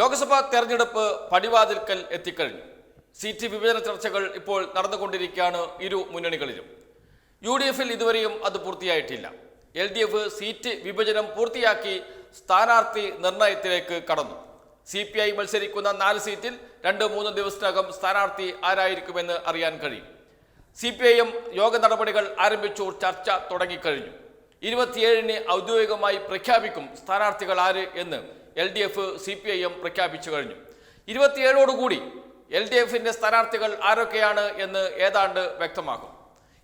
ലോക്സഭാ തെരഞ്ഞെടുപ്പ് പടിവാതിൽക്കൽ എത്തിക്കഴിഞ്ഞു. സീറ്റ് വിഭജന ചർച്ചകൾ ഇപ്പോൾ നടന്നുകൊണ്ടിരിക്കുകയാണ് ഇരു മുന്നണികളിലും. യു ഡി എഫിൽ ഇതുവരെയും അത് പൂർത്തിയായിട്ടില്ല. എൽ ഡി എഫ് സീറ്റ് വിഭജനം പൂർത്തിയാക്കി സ്ഥാനാർത്ഥി നിർണയത്തിലേക്ക് കടന്നു. സി പി ഐ മത്സരിക്കുന്ന നാല് സീറ്റിൽ രണ്ട് മൂന്ന് ദിവസത്തിനകം സ്ഥാനാർത്ഥി ആരായിരിക്കുമെന്ന് അറിയാൻ കഴിയും. സി പി ഐ എം യോഗ നടപടികൾ ആരംഭിച്ചു ചർച്ച തുടങ്ങിക്കഴിഞ്ഞു. ഇരുപത്തിയേഴിന് ഔദ്യോഗികമായി പ്രഖ്യാപിക്കും സ്ഥാനാർത്ഥികൾ ആര് എന്ന്. L D F C P I M പ്രഖ്യാപിച്ചു കഴിഞ്ഞു. ഇരുപത്തിയേഴോടുകൂടി എൽ ഡി എഫിന്റെ സ്ഥാനാർത്ഥികൾ ആരൊക്കെയാണ് എന്ന് ഏതാണ്ട് വ്യക്തമാകും.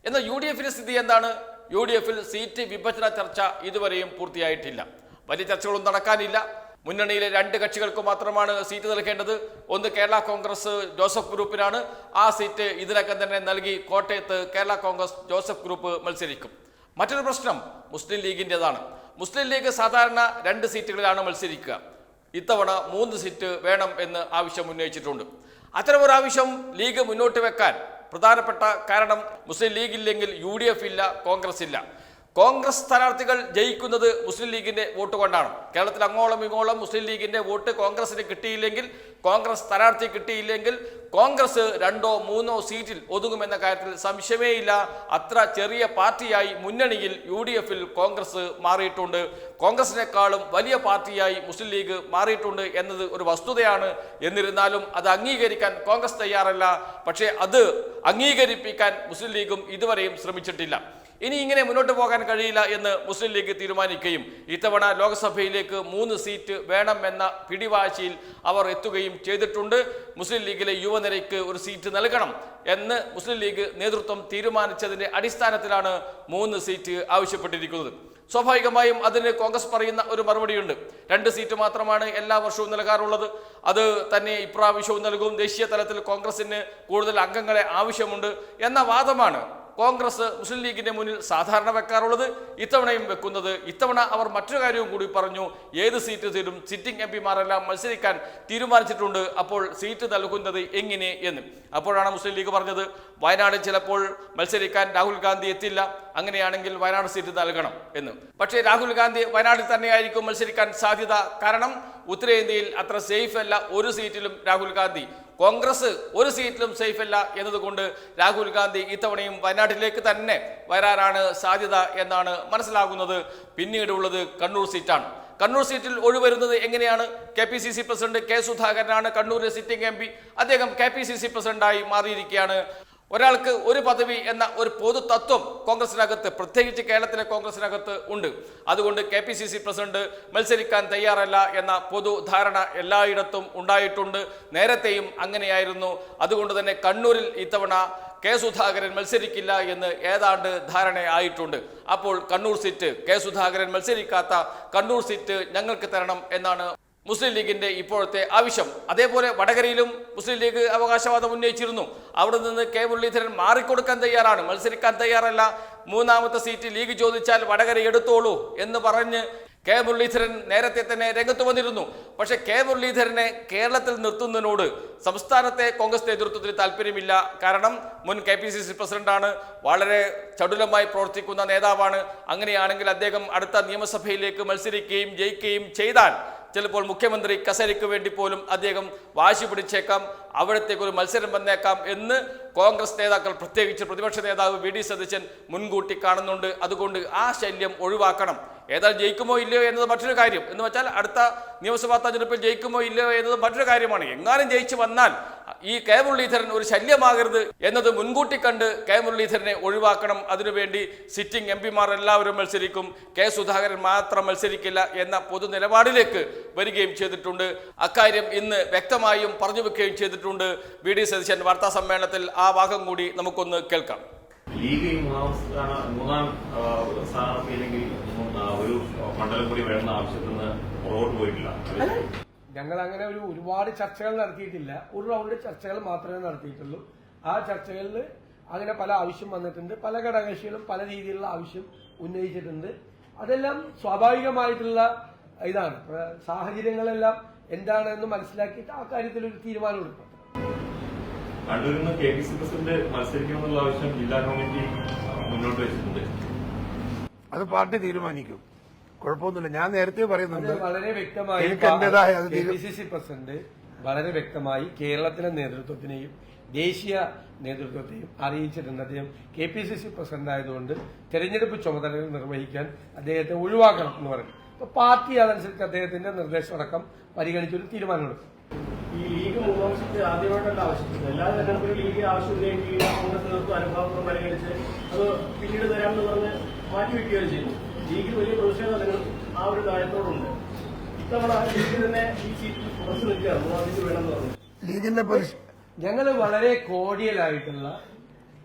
എന്നാൽ യു ഡി എഫിന്റെ സ്ഥിതി എന്താണ്? യു ഡി എഫിൽ സീറ്റ് വിഭജന ചർച്ച ഇതുവരെയും പൂർത്തിയായിട്ടില്ല. വലിയ ചർച്ചകളൊന്നും നടക്കാനില്ല. മുന്നണിയിലെ രണ്ട് കക്ഷികൾക്ക് മാത്രമാണ് സീറ്റ് നൽകേണ്ടത്. ഒന്ന് കേരള കോൺഗ്രസ് ജോസഫ് ഗ്രൂപ്പിനാണ്. ആ സീറ്റ് ഇതിനകം തന്നെ നൽകി കോട്ടയത്ത് കേരള കോൺഗ്രസ് ജോസഫ് ഗ്രൂപ്പ് മത്സരിക്കും. മറ്റൊരു പ്രശ്നം മുസ്ലിം ലീഗിന്റെതാണ് മുസ്ലിം ലീഗ് സാധാരണ രണ്ട് സീറ്റുകളിലാണ് മത്സരിക്കുക. ഇത്തവണ മൂന്ന് സീറ്റ് വേണം എന്ന് ആവശ്യം ഉന്നയിച്ചിട്ടുണ്ട്. അത്തരമൊരു ആവശ്യം ലീഗ് മുന്നോട്ട് വെക്കാൻ പ്രധാനപ്പെട്ട കാരണം മുസ്ലിം ലീഗ് ഇല്ലെങ്കിൽ യു ഡി എഫ് ഇല്ല കോൺഗ്രസ് ഇല്ല. കോൺഗ്രസ് സ്ഥാനാർത്ഥികൾ ജയിക്കുന്നത് മുസ്ലിം ലീഗിന്റെ വോട്ട് കൊണ്ടാണ്. കേരളത്തിൽ അങ്ങോളം ഇങ്ങോളം മുസ്ലിം ലീഗിന്റെ വോട്ട് കോൺഗ്രസിന് കിട്ടിയില്ലെങ്കിൽ കോൺഗ്രസ് സ്ഥാനാർത്ഥി കിട്ടിയില്ലെങ്കിൽ കോൺഗ്രസ് രണ്ടോ മൂന്നോ സീറ്റിൽ ഒതുങ്ങുമെന്ന കാര്യത്തിൽ സംശയമേയില്ല. അത്ര ചെറിയ പാർട്ടിയായി മുന്നണിയിൽ യു ഡി എഫിൽ കോൺഗ്രസ് മാറിയിട്ടുണ്ട്. കോൺഗ്രസിനേക്കാളും വലിയ പാർട്ടിയായി മുസ്ലിം ലീഗ് മാറിയിട്ടുണ്ട് എന്നത് ഒരു വസ്തുതയാണ്. എന്നിരുന്നാലും അത് അംഗീകരിക്കാൻ കോൺഗ്രസ് തയ്യാറല്ല. പക്ഷേ അത് അംഗീകരിപ്പിക്കാൻ മുസ്ലിം ലീഗും ഇതുവരെയും ശ്രമിച്ചിട്ടില്ല. ഇനി ഇങ്ങനെ മുന്നോട്ട് പോകാൻ കഴിയില്ല എന്ന് മുസ്ലിം ലീഗ് തീരുമാനിക്കുകയും ഇത്തവണ ലോക്സഭയിലേക്ക് മൂന്ന് സീറ്റ് വേണം എന്ന പിടിവാശിയിൽ അവർ എത്തുകയും ചെയ്തിട്ടുണ്ട്. മുസ്ലിം ലീഗിലെ യുവനിരയ്ക്ക് ഒരു സീറ്റ് നൽകണം എന്ന് മുസ്ലിം ലീഗ് നേതൃത്വം തീരുമാനിച്ചതിന്റെ അടിസ്ഥാനത്തിലാണ് മൂന്ന് സീറ്റ് ആവശ്യപ്പെട്ടിരിക്കുന്നത്. സ്വാഭാവികമായും അതിന് കോൺഗ്രസ് പറയുന്ന ഒരു മറുപടിയുണ്ട്. രണ്ട് സീറ്റ് മാത്രമാണ് എല്ലാ വർഷവും നൽകാറുള്ളത്. അത് തന്നെ ഇപ്രാവശ്യവും നൽകും. ദേശീയ തലത്തിൽ കോൺഗ്രസിന് കൂടുതൽ അംഗങ്ങളെ ആവശ്യമുണ്ട് എന്ന വാദമാണ് കോൺഗ്രസ് മുസ്ലിം ലീഗിന്റെ മുന്നിൽ സാധാരണ വെക്കാറുള്ളത് ഇത്തവണയും വെക്കുന്നത്. ഇത്തവണ അവർ മറ്റൊരു കാര്യവും കൂടി പറഞ്ഞു. ഏത് സീറ്റ് തരും സിറ്റിംഗ് എം പിമാരെല്ലാം മത്സരിക്കാൻ തീരുമാനിച്ചിട്ടുണ്ട്. അപ്പോൾ സീറ്റ് നൽകുന്നത് എങ്ങനെ എന്ന്. അപ്പോഴാണ് മുസ്ലിം ലീഗ് പറഞ്ഞത് വയനാട് ചിലപ്പോൾ മത്സരിക്കാൻ രാഹുൽ ഗാന്ധി എത്തില്ല. അങ്ങനെയാണെങ്കിൽ വയനാട് സീറ്റ് നൽകണം എന്ന്. പക്ഷേ രാഹുൽ ഗാന്ധി വയനാട്ടിൽ തന്നെയായിരിക്കും മത്സരിക്കാൻ സാധ്യത കാരണം ഉത്തരേന്ത്യയിൽ അത്ര സേഫ് അല്ല ഒരു സീറ്റിലും രാഹുൽ ഗാന്ധി. കോൺഗ്രസ് ഒരു സീറ്റിലും സേഫ് അല്ല എന്നതുകൊണ്ട് രാഹുൽ ഗാന്ധി ഇത്തവണയും വയനാട്ടിലേക്ക് തന്നെ വരാനാണ് സാധ്യത എന്നാണ് മനസ്സിലാകുന്നത്. പിന്നീടുള്ളത് കണ്ണൂർ സീറ്റാണ്. കണ്ണൂർ സീറ്റിൽ ഒഴിവരുന്നത് എങ്ങനെയാണ്? K P C C president K സുധാകരനാണ് കണ്ണൂരിലെ സിറ്റിംഗ് എം പി അദ്ദേഹം കെ പി സി സി പ്രസിഡന്റായി മാറിയിരിക്കുകയാണ്. ഒരാൾക്ക് ഒരു പദവി എന്ന ഒരു പൊതു തത്വം കോൺഗ്രസിനകത്ത് പ്രത്യേകിച്ച് കേരളത്തിലെ കോൺഗ്രസിനകത്ത് ഉണ്ട്. അതുകൊണ്ട് K P C C president മത്സരിക്കാൻ തയ്യാറല്ല എന്ന പൊതുധാരണ എല്ലായിടത്തും ഉണ്ടായിട്ടുണ്ട്. നേരത്തെയും അങ്ങനെയായിരുന്നു. അതുകൊണ്ട് തന്നെ കണ്ണൂരിൽ ഇത്തവണ കെ സുധാകരൻ മത്സരിക്കില്ല എന്ന് ഏതാണ്ട് ധാരണയായിട്ടുണ്ട് അപ്പോൾ കണ്ണൂർ സീറ്റ് കെ സുധാകരൻ മത്സരിക്കാത്ത കണ്ണൂർ സീറ്റ് ഞങ്ങൾക്ക് തരണം എന്നാണ് മുസ്ലിം ലീഗിന്റെ ഇപ്പോഴത്തെ ആവശ്യം. അതേപോലെ വടകരയിലും മുസ്ലിം ലീഗ് അവകാശവാദം ഉന്നയിച്ചിരുന്നു. അവിടെ നിന്ന് കെ മുരളീധരൻ മാറിക്കൊടുക്കാൻ തയ്യാറാണ്. മത്സരിക്കാൻ തയ്യാറല്ല. മൂന്നാമത്തെ സീറ്റ് ലീഗ് ചോദിച്ചാൽ വടകര എടുത്തോളൂ എന്ന് പറഞ്ഞ് കെ മുരളീധരൻ നേരത്തെ തന്നെ രംഗത്ത് വന്നിരുന്നു. പക്ഷേ കെ മുരളീധരനെ കേരളത്തിൽ നിർത്തുന്നതിനോട് സംസ്ഥാനത്തെ കോൺഗ്രസ് നേതൃത്വത്തിന് താല്പര്യമില്ല. കാരണം മുൻ കെ പി സി സി പ്രസിഡന്റാണ്. വളരെ ചടുലമായി പ്രവർത്തിക്കുന്ന നേതാവാണ്. അങ്ങനെയാണെങ്കിൽ അദ്ദേഹം അടുത്ത നിയമസഭയിലേക്ക് മത്സരിക്കുകയും ജയിക്കുകയും ചെയ്താൽ ചിലപ്പോൾ മുഖ്യമന്ത്രി കസേരയ്ക്ക് വേണ്ടി പോലും അദ്ദേഹം വാശി പിടിച്ചേക്കാം അവിടത്തേക്ക് ഒരു മത്സരം വന്നേക്കാം എന്ന് കോൺഗ്രസ് നേതാക്കൾ പ്രത്യേകിച്ച് പ്രതിപക്ഷ നേതാവ് വി ഡി സതീശൻ മുൻകൂട്ടി കാണുന്നുണ്ട്. അതുകൊണ്ട് ആ ശല്യം ഒഴിവാക്കണം. ഏതായാലും ജയിക്കുമോ ഇല്ലയോ എന്നത് മറ്റൊരു കാര്യം. എന്ന് വെച്ചാൽ അടുത്ത നിയമസഭാ തെരഞ്ഞെടുപ്പിൽ ജയിക്കുമോ ഇല്ലയോ എന്നത് മറ്റൊരു കാര്യമാണ്. എങ്ങാനും ജയിച്ചു വന്നാൽ ഈ കെ മുരളീധരൻ ഒരു ശല്യമാകരുത് എന്നത് മുൻകൂട്ടി കണ്ട് കെ മുരളീധരനെ ഒഴിവാക്കണം. അതിനുവേണ്ടി സിറ്റിംഗ് എം പിമാർ എല്ലാവരും മത്സരിക്കും. കെ സുധാകരൻ മാത്രം മത്സരിക്കില്ല എന്ന പൊതു നിലപാടിലേക്ക് വരികയും ചെയ്തിട്ടുണ്ട്. അക്കാര്യം ഇന്ന് വ്യക്തമായും പറഞ്ഞു വെക്കുകയും ചെയ്തിട്ടുണ്ട്. വി ഡി സതീശൻ വാർത്താ സമ്മേളനത്തിൽ ആ ഭാഗം കൂടി നമുക്കൊന്ന് കേൾക്കാം. ലീഗ് ഈ മൂന്നാം സ്ഥാന മൂന്നാം സ്ഥാനാർത്ഥി അല്ലെങ്കിൽ ഒരു മണ്ഡലം കൂടി വേണമെന്ന ആവശ്യത്തിൽ നിന്ന് പുറകോട്ട് പോയിട്ടില്ല. അവർ ഞങ്ങൾ അങ്ങനെ ഒരു ഒരുപാട് ചർച്ചകൾ നടത്തിയിട്ടില്ല. ഒരു റൗണ്ട് ചർച്ചകൾ മാത്രമേ നടത്തിയിട്ടുള്ളൂ. ആ ചർച്ചകളിൽ അങ്ങനെ പല ആവശ്യം വന്നിട്ടുണ്ട്. പല ഘടകകക്ഷികളും പല രീതിയിലുള്ള ആവശ്യം ഉന്നയിച്ചിട്ടുണ്ട്. അതെല്ലാം സ്വാഭാവികമായിട്ടുള്ള ഇതാണ്. സാഹചര്യങ്ങളെല്ലാം എന്താണെന്ന് മനസ്സിലാക്കിയിട്ട് ആ കാര്യത്തിൽ ഒരു തീരുമാനം എടുക്കും. കണ്ണൂരിൽ നിന്ന് കെ പി സി പ്രസിഡന്റ് മത്സരിക്കണമെന്നുള്ള ആവശ്യം ജില്ലാ കമ്മിറ്റി മുന്നോട്ട് വെച്ചിട്ടുണ്ട്. അത് പാർട്ടി തീരുമാനിക്കും. കുഴപ്പമൊന്നുമില്ല. ഞാൻ നേരത്തെ പറയുന്നുണ്ട്. വളരെ വ്യക്തമായി K P C C president വളരെ വ്യക്തമായി കേരളത്തിലെ നേതൃത്വത്തിനെയും ദേശീയ നേതൃത്വത്തെയും അറിയിച്ചിട്ടുണ്ട്. അദ്ദേഹം K P C C president ആയതുകൊണ്ട് തെരഞ്ഞെടുപ്പ് ചുമതലകൾ നിർവഹിക്കാൻ അദ്ദേഹത്തെ ഒഴിവാക്കണം എന്ന് പറഞ്ഞു. അപ്പൊ പാർട്ടി അതനുസരിച്ച് അദ്ദേഹത്തിന്റെ നിർദ്ദേശമടക്കം പരിഗണിച്ചൊരു തീരുമാനമെടുക്കും. ഈ ലീഗ് മൂന്നാം സീറ്റ് ആദ്യമായിട്ടല്ല ആവശ്യപ്പെട്ടത്. എല്ലാ തെരഞ്ഞെടുപ്പിലും ലീഗ് ആവശ്യം ഉന്നയിക്കുകയും കോൺഗ്രസ് നേതൃത്വം അനുഭാവം പരിഗണിച്ച് അത് പിന്നീട് തരാമെന്ന് പറഞ്ഞ് മാറ്റിവെക്കുകയാണ് ചെയ്യുന്നത് ലീഗിൽ വലിയ പ്രതിഷേധങ്ങൾ ആ ഒരു കാര്യത്തോടുണ്ട്. ഇത്തവണ ലീഗ് തന്നെ ഈ സീറ്റിൽ ഉറച്ചു നിൽക്കുകയാണ് മൂന്നാം സീറ്റ് വേണമെന്ന് പറഞ്ഞു. ലീഗിന്റെ ഞങ്ങൾ വളരെ കോടിയലായിട്ടുള്ള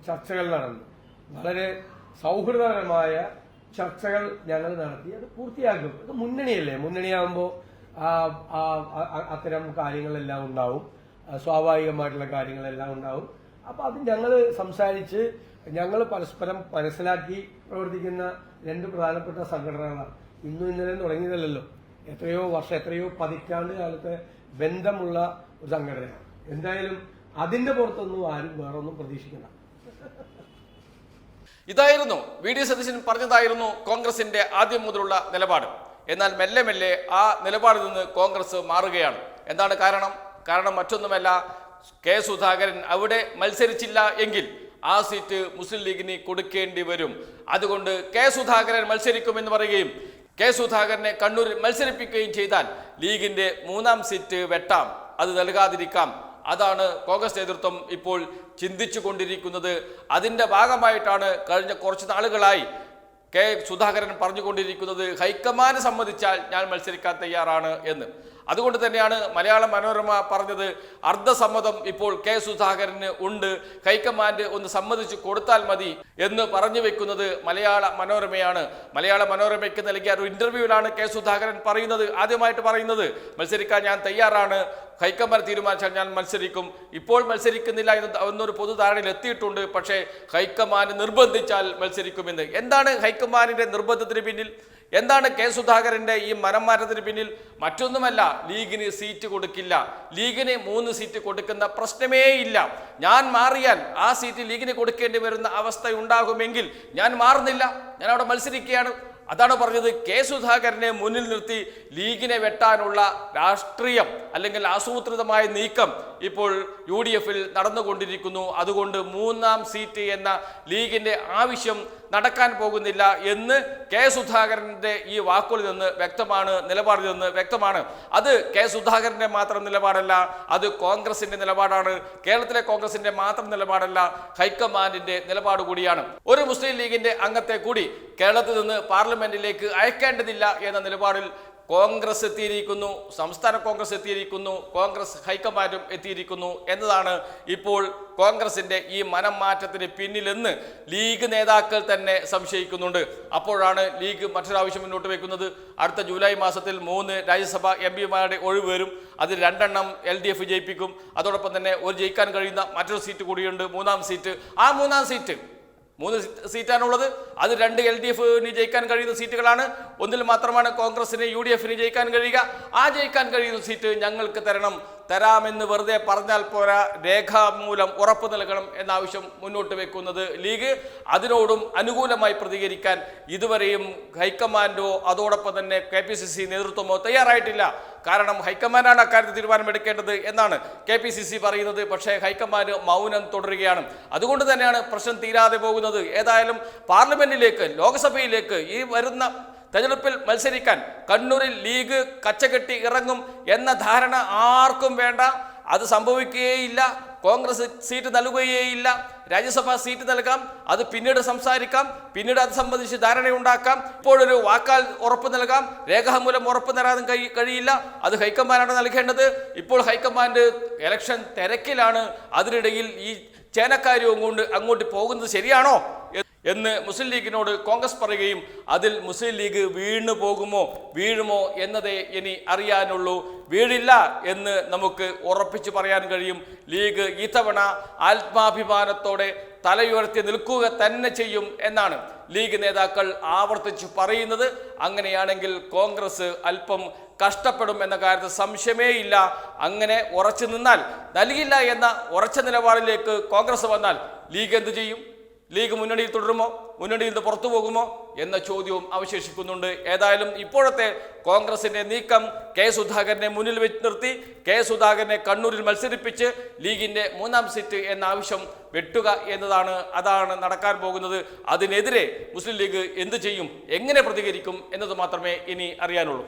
ചർച്ചകൾ നടന്നു. വളരെ സൗഹൃദപരമായ ചർച്ചകൾ ഞങ്ങൾ നടത്തി. അത് പൂർത്തിയാക്കും. അത് മുന്നണിയല്ലേ? മുന്നണിയാകുമ്പോൾ അത്തരം കാര്യങ്ങളെല്ലാം ഉണ്ടാവും. സ്വാഭാവികമായിട്ടുള്ള കാര്യങ്ങളെല്ലാം ഉണ്ടാവും. അപ്പൊ അത് ഞങ്ങൾ സംസാരിച്ച് ഞങ്ങൾ പരസ്പരം മനസ്സിലാക്കി പ്രവർത്തിക്കുന്ന രണ്ട് പ്രധാനപ്പെട്ട സംഘടനകളാണ്. ഇന്നും ഇന്നലെ തുടങ്ങിയതല്ലല്ലോ. എത്രയോ വർഷം എത്രയോ പതിറ്റാണ്ട് കാലത്തെ ബന്ധമുള്ള ഒരു സംഘടനയാണ്. എന്തായാലും അതിന്റെ പുറത്തൊന്നും ആരും വേറൊന്നും പ്രതീക്ഷിക്കണ്ട. ഇതായിരുന്നു വി ഡി സതീശൻ പറഞ്ഞതായിരുന്നു കോൺഗ്രസിന്റെ ആദ്യം മുതലുള്ള നിലപാട്. എന്നാൽ മെല്ലെ മെല്ലെ ആ നിലപാടിൽ നിന്ന് കോൺഗ്രസ് മാറുകയാണ്. എന്താണ് കാരണം? കാരണം മറ്റൊന്നുമല്ല കെ സുധാകരൻ അവിടെ മത്സരിച്ചില്ല എങ്കിൽ ആ സീറ്റ് മുസ്ലിം ലീഗിന് കൊടുക്കേണ്ടി വരും. അതുകൊണ്ട് കെ സുധാകരൻ മത്സരിക്കുമെന്ന് പറയുകയും കെ സുധാകരനെ കണ്ണൂരിൽ മത്സരിപ്പിക്കുകയും ചെയ്താൽ ലീഗിന്റെ മൂന്നാം സീറ്റ് വെട്ടാം. അത് നൽകാതിരിക്കാം. അതാണ് കോൺഗ്രസ് നേതൃത്വം ഇപ്പോൾ ചിന്തിച്ചു കൊണ്ടിരിക്കുന്നത് അതിന്റെ ഭാഗമായിട്ടാണ് കഴിഞ്ഞ കുറച്ച് നാളുകളായി കെ സുധാകരൻ പറഞ്ഞുകൊണ്ടിരിക്കുന്നത് ഹൈക്കമാൻഡ് സംബന്ധിച്ചാൽ ഞാൻ മത്സരിക്കാൻ തയ്യാറാണ് എന്ന്. അതുകൊണ്ട് തന്നെയാണ് മലയാള മനോരമ പറഞ്ഞത്. അർദ്ധസമ്മതം ഇപ്പോൾ കെ സുധാകരന് ഉണ്ട്. ഹൈക്കമാൻഡ് ഒന്ന് സമ്മതിച്ചു കൊടുത്താൽ മതി എന്ന് പറഞ്ഞു വെക്കുന്നത് മലയാള മനോരമയാണ്. മലയാള മനോരമയ്ക്ക് നൽകിയ ഒരു ഇന്റർവ്യൂവിലാണ് കെ സുധാകരൻ പറയുന്നത്. ആദ്യമായിട്ട് പറയുന്നത് മത്സരിക്കാൻ ഞാൻ തയ്യാറാണ്. ഹൈക്കമാൻഡ് തീരുമാനിച്ചാൽ ഞാൻ മത്സരിക്കും. ഇപ്പോൾ മത്സരിക്കുന്നില്ല എന്ന് എന്നൊരു പൊതുധാരണയിൽ എത്തിയിട്ടുണ്ട്. പക്ഷേ ഹൈക്കമാൻഡ് നിർബന്ധിച്ചാൽ മത്സരിക്കുമെന്ന്. എന്താണ് ഹൈക്കമാൻഡിന്റെ നിർബന്ധത്തിന് പിന്നിൽ? എന്താണ് കെ സുധാകരന്റെ ഈ മനംമാറ്റത്തിന് പിന്നിൽ? മറ്റൊന്നുമല്ല ലീഗിന് സീറ്റ് കൊടുക്കില്ല. ലീഗിന് മൂന്ന് സീറ്റ് കൊടുക്കുന്ന പ്രശ്നമേ ഇല്ല. ഞാൻ മാറിയാൽ ആ സീറ്റ് ലീഗിന് കൊടുക്കേണ്ടി വരുന്ന അവസ്ഥ ഉണ്ടാകുമെങ്കിൽ ഞാൻ മാറുന്നില്ല. ഞാൻ അവിടെ മത്സരിക്കുകയാണ്. അതാണ് പറഞ്ഞത് കെ സുധാകരനെ മുന്നിൽ നിർത്തി ലീഗിനെ വെട്ടാനുള്ള രാഷ്ട്രീയം അല്ലെങ്കിൽ ആസൂത്രിതമായ നീക്കം ഇപ്പോൾ യു ഡി എഫിൽ നടന്നുകൊണ്ടിരിക്കുന്നു. അതുകൊണ്ട് മൂന്നാം സീറ്റ് എന്ന ലീഗിന്റെ ആവശ്യം നടക്കാൻ പോകുന്നില്ല എന്ന് കെ സുധാകരന്റെ ഈ വാക്കുകളിൽ നിന്ന് വ്യക്തമാണ് നിലപാടിൽ നിന്ന് വ്യക്തമാണ്. അത് കെ സുധാകരന്റെ മാത്രം നിലപാടല്ല അത് കോൺഗ്രസിന്റെ നിലപാടാണ്. കേരളത്തിലെ കോൺഗ്രസിന്റെ മാത്രം നിലപാടല്ല ഹൈക്കമാൻഡിന്റെ നിലപാട് കൂടിയാണ്. ഒരു മുസ്ലിം ലീഗിന്റെ അംഗത്തെ കൂടി കേരളത്തിൽ നിന്ന് പാർലമെന്റിലേക്ക് അയക്കേണ്ടതില്ല എന്ന നിലപാടിൽ കോൺഗ്രസ് എത്തിയിരിക്കുന്നു സംസ്ഥാന കോൺഗ്രസ് എത്തിയിരിക്കുന്നു കോൺഗ്രസ് ഹൈക്കമാൻഡും എത്തിയിരിക്കുന്നു എന്നതാണ് ഇപ്പോൾ കോൺഗ്രസിന്റെ ഈ മനം മാറ്റത്തിന് പിന്നിലെന്ന് ലീഗ് നേതാക്കൾ തന്നെ സംശയിക്കുന്നുണ്ട്. അപ്പോഴാണ് ലീഗ് മറ്റൊരാവശ്യം മുന്നോട്ട് വയ്ക്കുന്നത് അടുത്ത ജൂലൈ മാസത്തിൽ മൂന്ന് രാജ്യസഭ എം പിമാരുടെ ഒഴിവ് വരും. അതിൽ രണ്ടെണ്ണം എൽ ഡി എഫ് ജയിപ്പിക്കും. അതോടൊപ്പം തന്നെ ഒരു ജയിക്കാൻ കഴിയുന്ന മറ്റൊരു സീറ്റ് കൂടിയുണ്ട് മൂന്നാം സീറ്റ്. ആ മൂന്നാം സീറ്റ് മൂന്ന് സീറ്റാണുള്ളത്. അത് രണ്ട് എൽ ഡി എഫിന് ജയിക്കാൻ കഴിയുന്ന സീറ്റുകളാണ്. ഒന്നിൽ മാത്രമാണ് കോൺഗ്രസിന് യു ഡി എഫിന് ജയിക്കാൻ കഴിയുക. ആ ജയിക്കാൻ കഴിയുന്ന സീറ്റ് ഞങ്ങൾക്ക് തരണം. തരാമെന്ന് വെറുതെ പറഞ്ഞാൽ പോരാ. രേഖാമൂലം ഉറപ്പ് നൽകണം എന്ന ആവശ്യം മുന്നോട്ട് വെക്കുന്നത് ലീഗ് അതിനോടും അനുകൂലമായി പ്രതികരിക്കാൻ ഇതുവരെയും ഹൈക്കമാൻഡോ അതോടൊപ്പം തന്നെ കെ പി സി സി നേതൃത്വമോ തയ്യാറായിട്ടില്ല. കാരണം ഹൈക്കമാൻഡാണ് അക്കാര്യത്തിൽ തീരുമാനമെടുക്കേണ്ടത് എന്നാണ് കെ പി സി സി പറയുന്നത്. പക്ഷേ ഹൈക്കമാൻഡ് മൗനം തുടരുകയാണ്. അതുകൊണ്ട് തന്നെയാണ് പ്രശ്നം തീരാതെ പോകുന്നത്. ഏതായാലും പാർലമെന്റിലേക്ക് ലോക്സഭയിലേക്ക് ഈ വരുന്ന തെരഞ്ഞെടുപ്പിൽ മത്സരിക്കാൻ കണ്ണൂരിൽ ലീഗ് കച്ചകെട്ടി ഇറങ്ങും എന്ന ധാരണ ആർക്കും വേണ്ട. അത് സംഭവിക്കുകയില്ല കോൺഗ്രസ് സീറ്റ് നൽകുകയേയില്ല. രാജ്യസഭാ സീറ്റ് നൽകാം. അത് പിന്നീട് സംസാരിക്കാം. പിന്നീട് അത് സംബന്ധിച്ച് ധാരണയുണ്ടാക്കാം. ഇപ്പോഴൊരു വാക്കാൽ ഉറപ്പ് നൽകാം. രേഖാമൂലം ഉറപ്പ് നൽകാൻ കഴി കഴിയില്ല. അത് ഹൈക്കമാൻഡാണ് നൽകേണ്ടത്. ഇപ്പോൾ ഹൈക്കമാൻഡ് ഇലക്ഷൻ തിരക്കിലാണ്. അതിനിടയിൽ ഈ ചേനക്കാരും അങ്ങോട്ട് അങ്ങോട്ട് പോകുന്നത് ശരിയാണോ? എന്ന് മുസ്ലിം ലീഗിനോട് കോൺഗ്രസ് പറയുകയും അതിൽ മുസ്ലിം ലീഗ് വീണു പോകുമോ വീഴുമോ എന്നതേ ഇനി അറിയാനുള്ളൂ. വീഴില്ല എന്ന് നമുക്ക് ഉറപ്പിച്ചു പറയാൻ കഴിയും. ലീഗ് ഇത്തവണ ആത്മാഭിമാനത്തോടെ തലയുയർത്തി നിൽക്കുക തന്നെ ചെയ്യും എന്നാണ് ലീഗ് നേതാക്കൾ ആവർത്തിച്ചു പറയുന്നത്. അങ്ങനെയാണെങ്കിൽ കോൺഗ്രസ് അല്പം കഷ്ടപ്പെടും എന്ന കാര്യത്തിൽ സംശയമേ ഇല്ല. അങ്ങനെ ഉറച്ചു നിന്നാൽ നൽകില്ല എന്ന ഉറച്ച നിലപാടിലേക്ക് കോൺഗ്രസ് വന്നാൽ ലീഗ് എന്തു ചെയ്യും? ലീഗ് മുന്നണിയിൽ തുടരുമോ? മുന്നണിയിൽ നിന്ന് പുറത്തു പോകുമോ? എന്ന ചോദ്യവും അവശേഷിക്കുന്നുണ്ട്. ഏതായാലും ഇപ്പോഴത്തെ കോൺഗ്രസിന്റെ നീക്കം കെ സുധാകരനെ മുന്നിൽ വെച്ച് നിർത്തി കെ സുധാകരനെ കണ്ണൂരിൽ മത്സരിപ്പിച്ച് ലീഗിന്റെ മൂന്നാം സീറ്റ് എന്ന ആവശ്യം വെട്ടുക എന്നതാണ് അതാണ് നടക്കാൻ പോകുന്നത്. അതിനെതിരെ മുസ്ലിം ലീഗ് എന്ത് ചെയ്യും? എങ്ങനെ പ്രതികരിക്കും? എന്നത് മാത്രമേ ഇനി അറിയാനുള്ളൂ.